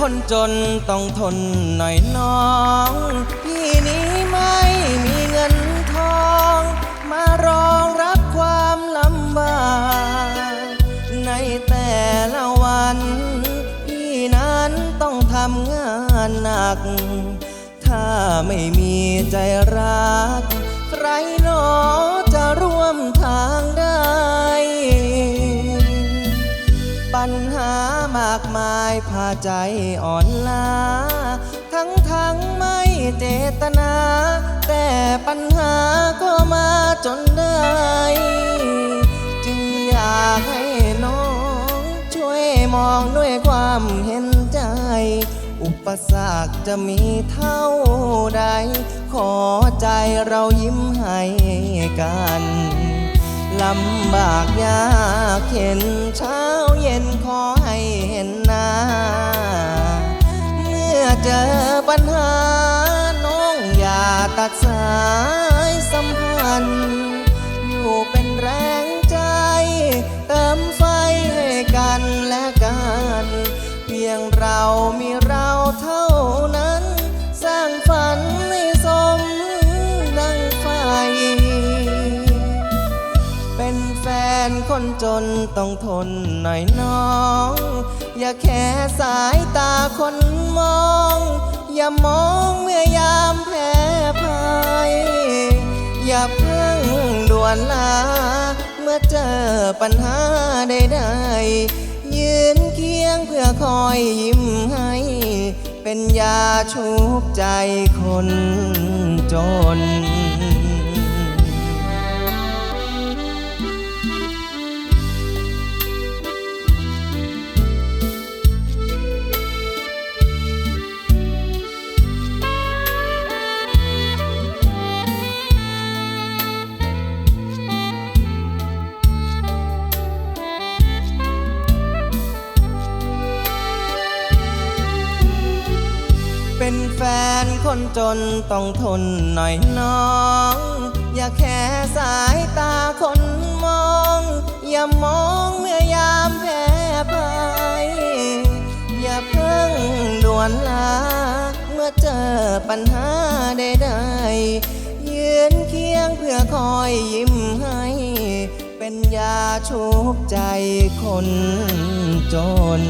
คนจนต้องทนหน่อยน้องพี่นี้ไม่มีเงินทอง มารองรับความลำบากในแต่ละวัน พี่นั้นต้องทำงานหนัก ถ้าไม่มีใจรัก ใครหนอจะร่วมทางได้ ปัญหามากมาย พาใจอ่อนล้าทั้งทั้งไม่เจตนา แต่ปัญหาก็มาจนได้ จึงอยากให้น้องช่วยมองด้วยความเห็นใจ อุปสรรคจะมีเท่าใด ขอใจเรายิ้มให้กันลำบากยากเข็นเช้าเย็นขอ เจอปัญหาน้องอย่าตัดสายสัมพันธ์อยู่เป็นแรงใจ เติมไฟให้กันและกัน เพียงเรามีเราเท่านั้น สร้างฝันให้สมดังไฟ เป็นแฟนคนจนต้องทนหน่อยน้อง อย่าแค่สายตาคนมอง อย่ามองเมื่อยามแพ้ภัยอย่าเพิ่งด่วนลา เมื่อเจอปัญหาใดๆยืนเคียงเพื่อคอยยิ้มให้ เป็นยาชุบใจคนจนเป็น คนจนต้องทนหน่อยน้อง อย่าแค่สายตาคนมอง อย่ามองเมื่อยามแพ้ภัยอย่าเพิ่งด่วนลา เมื่อเจอปัญหาใดๆยืนเคียงเพื่อคอยยิ้มให้ เป็นยาชุบใจคนจน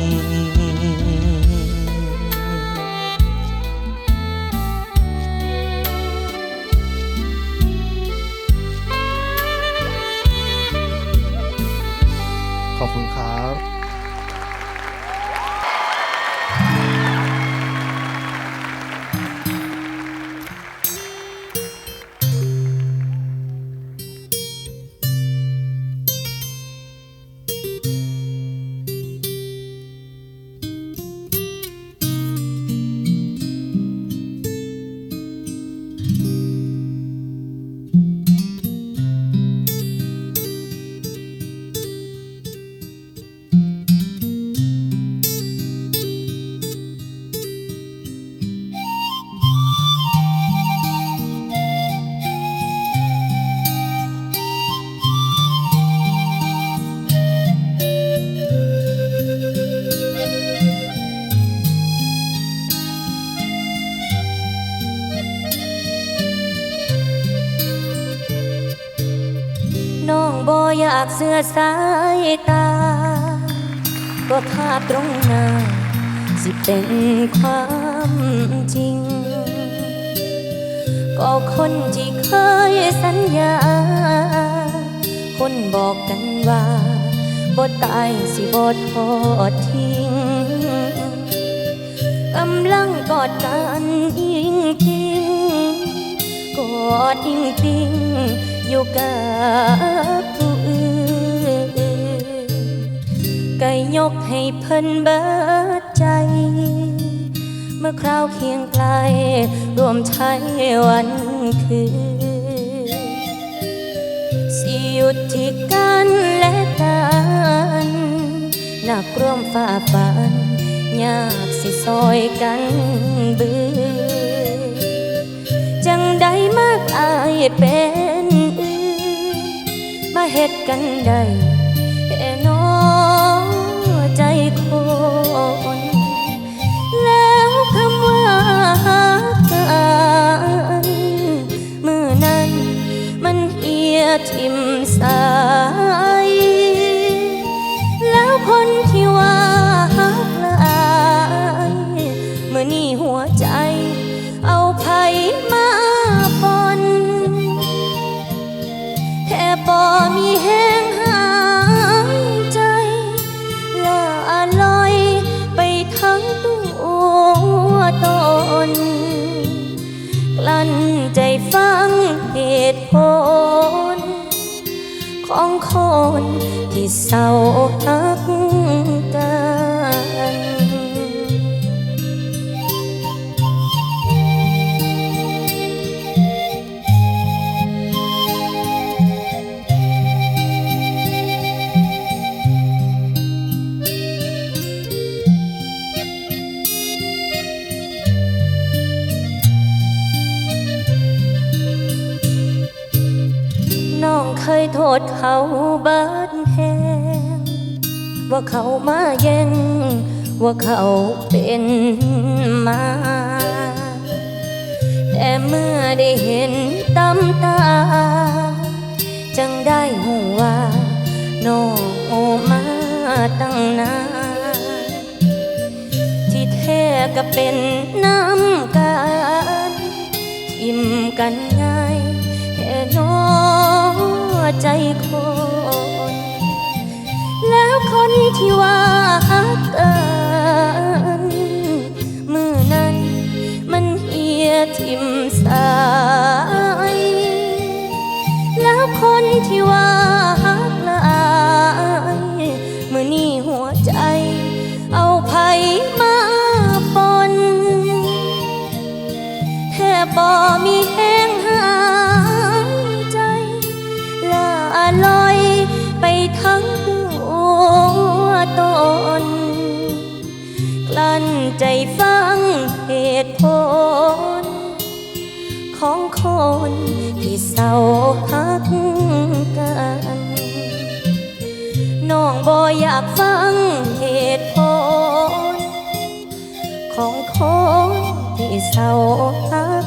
ากเสื้อสายตา ก็ภาพตรงหน้า สิเป็นความจริง ก็คนที่เคยสัญญา คนบอกกันว่าบ่ตายสิบ่ทอดทิ้งกำลังกอดกันอิงทิ้งกอดอิงติงอยู่กับ ก็ยกให้เพิ่นเบิดใจ เมื่อคราวเคียงไกลรวมใช้วันคืนสิหยุดที่กันและกันนักร่วมฝ่าฟันยากสิซอยกันเบือจังได้มากอายเป็นอื่นมาเฮ็ดกันได้ ทิมสาย แล้วคนที่ว่าหักลายเมื่อนี่หัวใจ เอาไผมาปนแค่บ่มีแห้งหายใจลาลอยไปทั้งตัวตนกลั้นใจฟังเหตุผล ของคนที่เศร้าหัก เคยโทษเขาเบิดแหงว่าเขามาแย่งว่าเขาเป็นมา แต่เมื่อได้เห็นตำตา จังได้หูว่าน้องโอมาตั้งนานที่แท้ก็เป็นน้ำกัน ใจคน แล้วคนที่ว่าหักกั ใจฟังเหตุผล ของคนที่เศร้าหักกันน้องบ่อยากฟังเหตุผล ของคนที่เศร้าหัก